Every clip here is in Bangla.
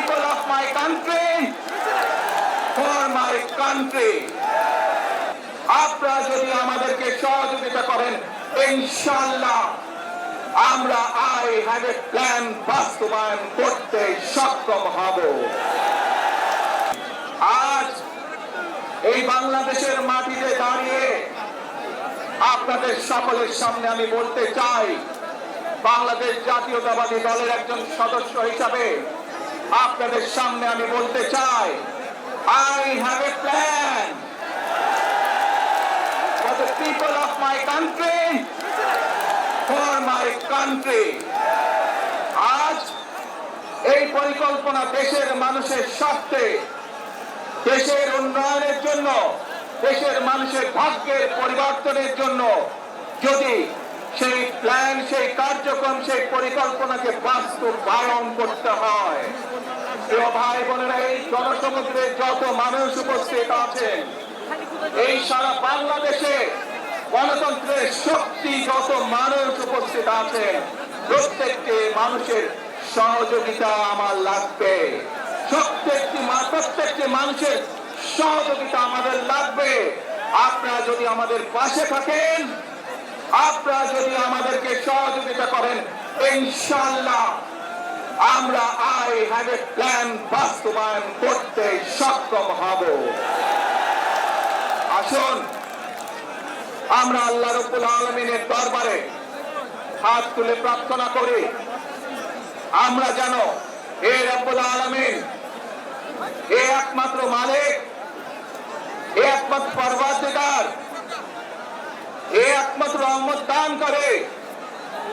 people of my country, for my country. আপনারা যদি আমাদেরকে সহযোগিতা করেন ইনশাল্লাহ আমরা আই হ্যাভ এ প্ল্যান বাস্তবায়ন করতে সক্ষম হব আজ এই বাংলাদেশের মাটিতে দাঁড়িয়ে আপনাদের সকলের সামনে আমি বলতে চাই বাংলাদেশ জাতীয়তাবাদী দলের একজন সদস্য হিসাবে আপনাদের সামনে আমি বলতে চাই I have a plan for the people of my country, for my country. আজ এই পরিকল্পনা দেশের মানুষের স্বার্থে দেশের উন্নয়নের জন্য দেশের মানুষের ভাগ্যের পরিবর্তনের জন্য যদি সেই প্ল্যান সেই কার্যক্রম, সেই পরিকল্পনাকে বাস্তবায়ন করতে হয়। প্রিয় ভাই বোনেরা, এই জনসমুদ্রে যত মানুষ উপস্থিত আছেন, এই সারা বাংলাদেশে গণতন্ত্রের শক্তি যত মানুষ উপস্থিত আছেন, প্রত্যেকটি মানুষের সহযোগিতা আমার লাগবে। প্রত্যেকটি প্রত্যেকটি মানুষের সহযোগিতা আমাদের লাগবে। আপনারা যদি আমাদের পাশে থাকেন সহযোগিতা করেন ইনশাল্লাহ আমরা আই হ্যাভ এ প্ল্যান বাস্তবায়ন করতে সক্ষম হব। আসুন, আমরা আল্লাহ রব্বুল আলমিনের দরবারে হাত তুলে প্রার্থনা করি, আমরা যেন এ রব্বুল আলমিন, এ একমাত্র মালিক, এ একমাত্র পর্বাধিকার এ একমাত্র রহমত দান করে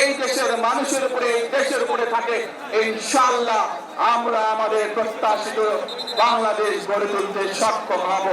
এই দেশের মানুষের উপরে, এই দেশের উপরে থাকে, ইনশাআল্লাহ আমরা আমাদের প্রত্যাশিত বাংলাদেশ গড়ে তুলতে সক্ষম হব।